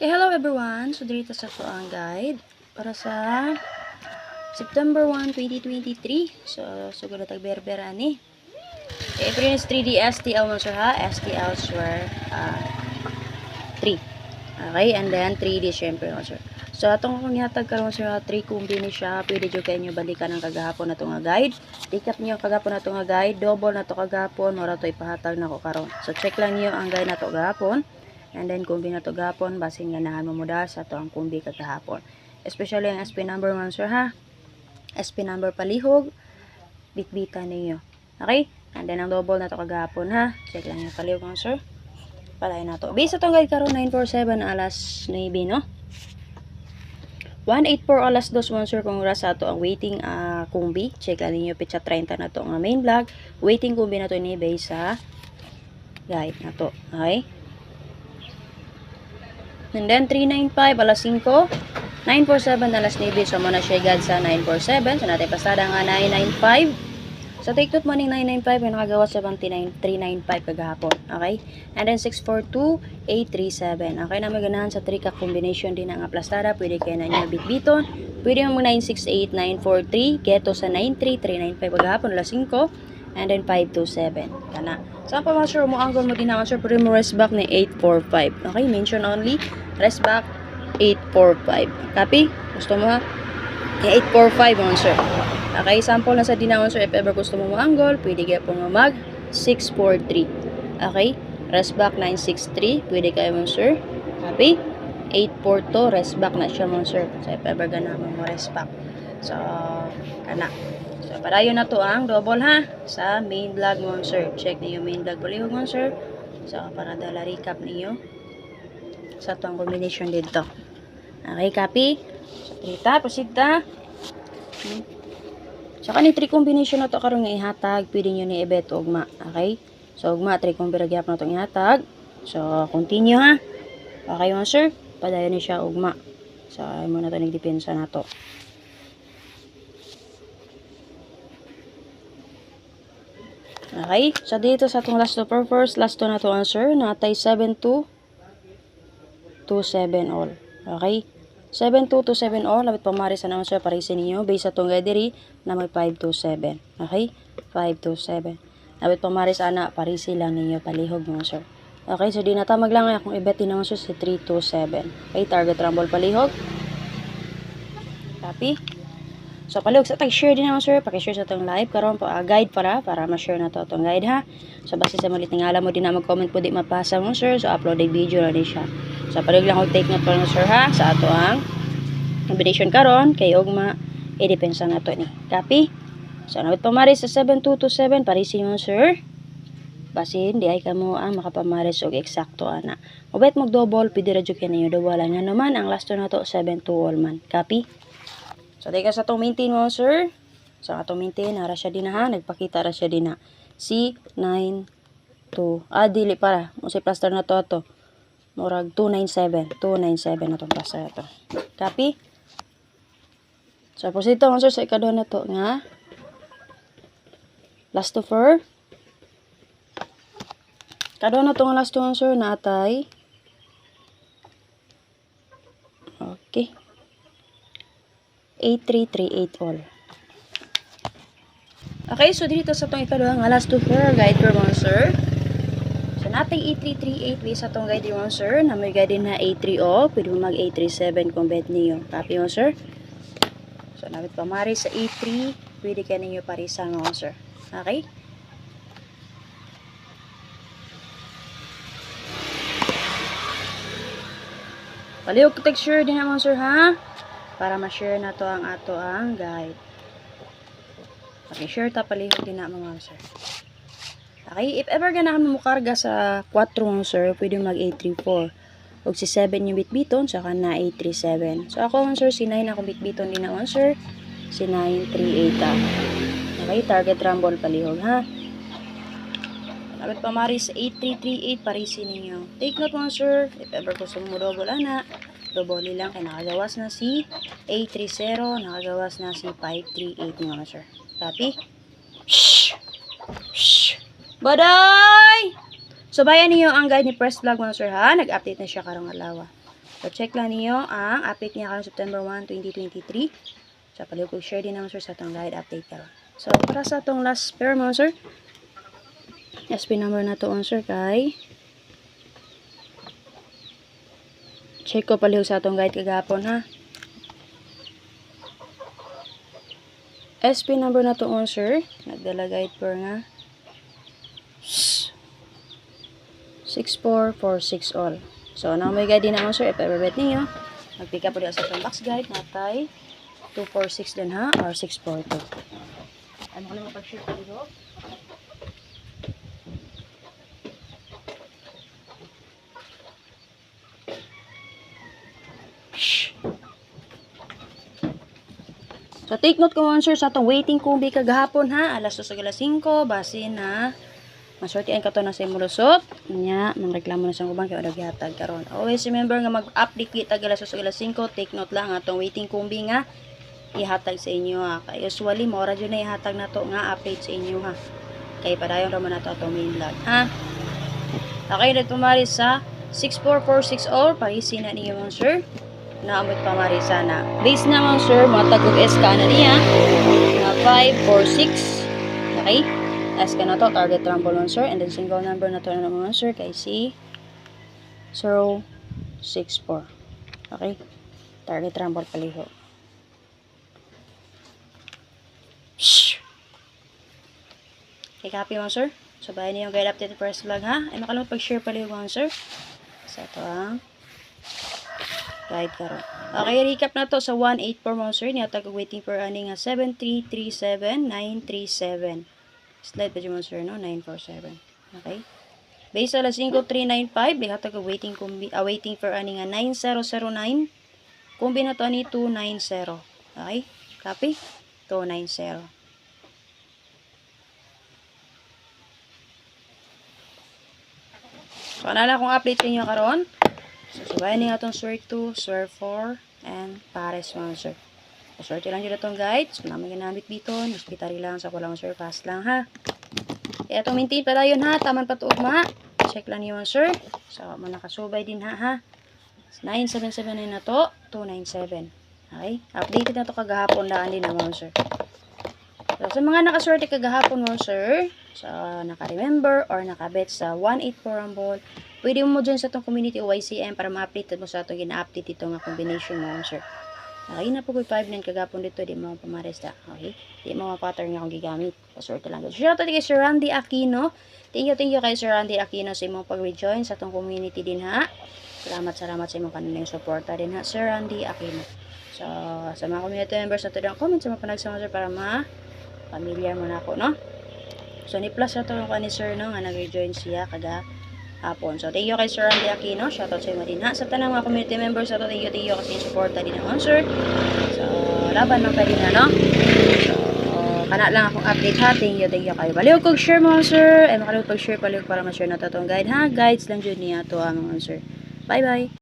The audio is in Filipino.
Okay, hello everyone. So, dito sa to ang guide para sa September 1, 2023. So, sugod na tagberbera ni. April is 3D STL mo sir ha. STL swear uh, 3. Okay, and then 3D syempre mo sir. So, atong kung yatag karon sir ha, 3 kumbi ni siya. Pwede jo kayo nyo balikan ng kagahapon na nga guide. Recap niyo kagahapon na nga guide. Double na to kagahapon. Mora to ipahatag na ko karon. So, check lang niyo ang guide na to kagahapon. And then, kumbi na to gapon, basin nga nahan mo muda sa to ang kumbi kagahapon. Especially ang SP number man, sir, ha? SP number palihog, bitbitan ninyo. Okay? And then, ang double na to kagahapon, ha? Check lang yung palihog man, sir. Palay na to. Base sa tong guide karon 947 alas 9, no? 184 alas 2 man, sir, kung sa to ang waiting ah, kumbi. Check lang ninyo, pitsa 30 na to ang main vlog. Waiting kumbi na to ni base sa guide na to. Okay? And then, 395, alas 5. 947, alas 9. So, muna siya agad sa 947. So, natin pasada nga 995. Sa take note morning 995, yung nakagawa sa 29, 395 kagahapon. Okay? And then, 642, 837. Okay na may ganahan sa 3 ka combination din ang aplastada. Pwede kayo na nyo bitbiton. Pwede mo 968, 943. Geto sa 93, 395 kagahapon, alas 5. And then 527. Kana. Saan pa mga sure mo angle mo din naman sure pero mo rest back ni 845. Okay, mention only rest back 845. Copy? Gusto mo ha? Eh, 845 mo sir. Okay, sample na sa dinawon sir if ever gusto mo mo pwede kayo po nga mag 643. Okay? Rest back 963, pwede kayo mo sir. Copy? 842, rest back na siya mo sir. So if ever gana mo rest back. So, kana. So, padayon na to ang double ha sa main vlog mo sir. Check niyo main vlog palihog mo sir. So, para dala recap niyo sa tuang combination dito. Okay, copy? So, trita, pasita. Hmm. So, kani three combination na to karon nga ihatag, pwede niyo ni ibet ugma. Okay? So, ugma, three combination na to ihatag. So, continue ha. Okay mo sir? Padayon ni siya ugma. So, ay mo na to nagdepensa na to. Okay? So, dito sa itong last per first, last two na to answer, natay 7 to 2, 7 all. Okay? 7 to 2, 7 all, labit pa mari sa naman sir, parisin ninyo, based sa itong diri na may 5 to 7. Okay? 5 to 7. Labit pa mari sa ana, parisi lang ninyo, palihog naman sir. Okay, so di na tamag lang akong ibet din naman sir si 3 to 7. Okay, target rumble palihog. Copy. So, palihog sa tag-share din naman, sir. Paki-share sa itong live. Karoon po, ah, guide para, para ma-share na to itong guide, ha. So, basta sa malit ng alam mo din na mag-comment po di mapasa mo, sir. So, upload ay video na din siya. So, palihog lang ako take note po sir, ha. Sa ato ang combination karon kay Ugma, i-depensa na to ni. Copy? So, nawit pamaris sa 7227, parisi mo, sir. Basin, di ay kamo ang makapamaris og eksakto ana. Mabait mag double, pwede radyo ninyo dawala nga naman. Ang last to na to, 7 to all man. Copy? So, teka sa itong maintain mo, sir. So, atong maintain, nara siya din ha. Nagpakita ra siya din na. C9 2. Ah, dili para. Si plaster na to to. Murag 297. 297 na itong plaster na to. Copy? So, proceed to, sir, sa ikaduha na to nga. Last to fur. Kaduha na to nga last to, sir, natay. Okay. 8338 all. Okay, so dito sa tong ikaduha nga last to her guide for sir. So natay 8338 base sa tong guide mo sir, na may guide na A30, pwede mo mag A37 kung bet niyo. Copy mo sir. So nabit pa mari sa A3, pwede ka ninyo parisan mo sir. Okay? Ko texture din naman sir ha para ma-share na to ang ato ang guide. Okay, share ta palihog din na mga sir. Okay, if ever ganahan mo karga sa 4 mga sir, pwede mag 834. Og si 7 yung bitbiton, saka na 837. So ako mga sir, si 9 ako bitbiton din na sir. Si 938 ah. Okay, target rumble palihog ha. Dapat pa mari sa 8338 parisi ninyo. Take note mga sir, if ever gusto mo double ana, double lang kay nakagawas na si A30, nakagawas na si 538 mga sir. Copy? Shh! Shh! Baday! So, bayan niyo ang guide ni Press Vlog mga sir ha. Nag-update na siya karong alawa. So, check lang niyo ang update niya karon September 1, 2023. So, palihog ko share din naman sir sa itong guide update karon. So, para sa itong last pair mo sir, SP number na to on sir kay check ko palihog sa itong guide kagapon ha. SP number na to on sir, nagdala guide per nga 6446 all. So, na may guide din naman sir, ipababet ninyo. Mag-pick up po sa itong box guide natay 246 din ha, or 642. Ano ko lang mapag-share pa dito? So, take note ko mga sir sa itong waiting kumbi kagahapon ha. Alas 2 alas 5, base na maswerte ang kato na sa imulusot. Nya, mang reklamo na sa kubang kaya odag yatag karon. Always remember nga mag-update kita alas 2 alas 5. Take note lang atong waiting kumbi nga ihatag sa inyo ha. Kaya usually, mora dyan na ihatag na to nga update sa inyo ha. Kaya padayon raman na to atong main vlog ha. Okay, dito mari sa 64460 parisin na niyo sir naamot pa marisa na. Base naman sir, matagog SK na niya. 546. Okay? SK na to, target rumble on sir. And then single number na to na naman sir kay C 064. Okay? Target rumble paliho. Okay, copy mo sir. Sabayan niyo yung guide update first vlog ha. Ay makalimut pag-share paliho mo sir. So ito ang guide karon. Okay, recap na to sa 184 mo sir. Niya tag waiting for ani nga 7337937. Slide pa dyan mo sir no 947. Okay. Base sa 5395, bihatag waiting kumbi ah, waiting for ani nga 9009. Kumbi na to ani 290. Okay? Copy? 290. So, anala kong update sa inyo karon. So, subayan niyo itong Swerve 2, Swerve 4, and Pares 1, sir. So, swerte lang dyan itong guide. So, namin ginamit dito. Hospitary lang sa kulang, sir. Fast lang, ha. E, itong maintain pala yun, ha. Taman patuog, ma. Check lang niyo, sir. So, manakasubay din, ha, ha. 9779 na to. 297. Okay? Updated na to kagahapon. Daan din naman, sir. So, sa mga nakaswerte kagahapon mo, sir, sa naka-remember or nakabet sa 184 Rumble, pwede mo dyan sa itong community OYCM para ma-update mo sa itong gina-update ito nga combination mo, sir. Okay na po ko 5 nan kagapon dito, di mo pamaresta. Okay? Di mo ma-pattern nga akong gigamit. Paswerte lang. So, shoutout kay Sir Randy Aquino. Thank you, thank you kay Sir Randy Aquino sa imong pag-rejoin sa itong community din ha. Salamat, salamat sa imong kanilang suporta din ha, Sir Randy Aquino. So, sa mga community members na ito comment sa mga panagsama sir para ma familiar mo na ako, no? So, ni plus na ito yung ni sir, no? Nga nag-rejoin siya kada hapon. So, thank you kay Sir Randy Aquino. Shoutout sa iyo din ha. Sa tanang mga community members ito, thank you, thank you kasi yung suporta din naman, sir. So, laban lang kayo na, no? So, kana lang akong update ha. Thank you, thank you kayo. Baliwag kong share mga sir. Ay, makalimut pag-share, baliwag para ma-share na itong guide ha. Guides lang dyan niya ito mga sir. Bye-bye.